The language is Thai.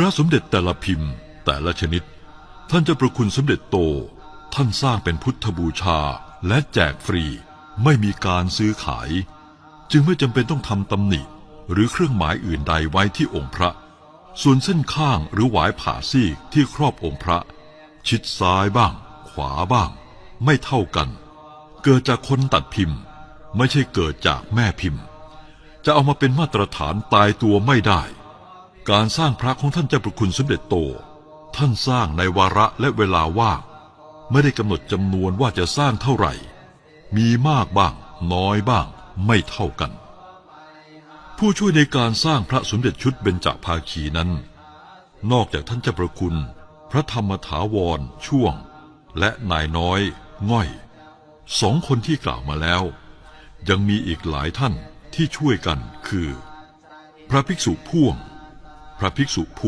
ระสมเด็จแต่ละพิมพ์แต่ละชนิด ท่านเจ้าประคุณสมเด็จโต ท่านสร้างเป็นพุทธบูชาและแจกฟรี ไม่มีการซื้อขาย จึงไม่จำเป็นต้องทำตำหนิ หรือเครื่องหมายอื่นใดไว้ที่องค์พระ ส่วนเส้นข้างหรือหวายผ่าซีกที่ครอบองค์พระ ชิดซ้ายบ้าง ขวาบ้าง ไม่เท่ากัน เกิดจากคนตัดพิมพ์ ไม่ใช่เกิดจากแม่พิมพ์ จะเอามาเป็นมาตรฐานตายตัวไม่ได้ การสร้างพระของท่านเจ้าประคุณสมเด็จโต ท่านสร้างในวาระและเวลาว่างไม่ได้กำหนดจำนวนว่าจะสร้างเท่าไหร่ มีมากบ้าง น้อยบ้าง ไม่เท่ากัน ผู้ช่วยในการสร้างพระสมเด็จชุดเบญจภาคีนั้น นอกจากท่านเจ้าประคุณ พระธรรมถาวรช่วง และนายน้อยง่อยสองคนที่กล่าวมาแล้ว ยังมีอีกหลายท่านที่ช่วยกันคือ พระภิกษุพ่วง พระภิกษุภู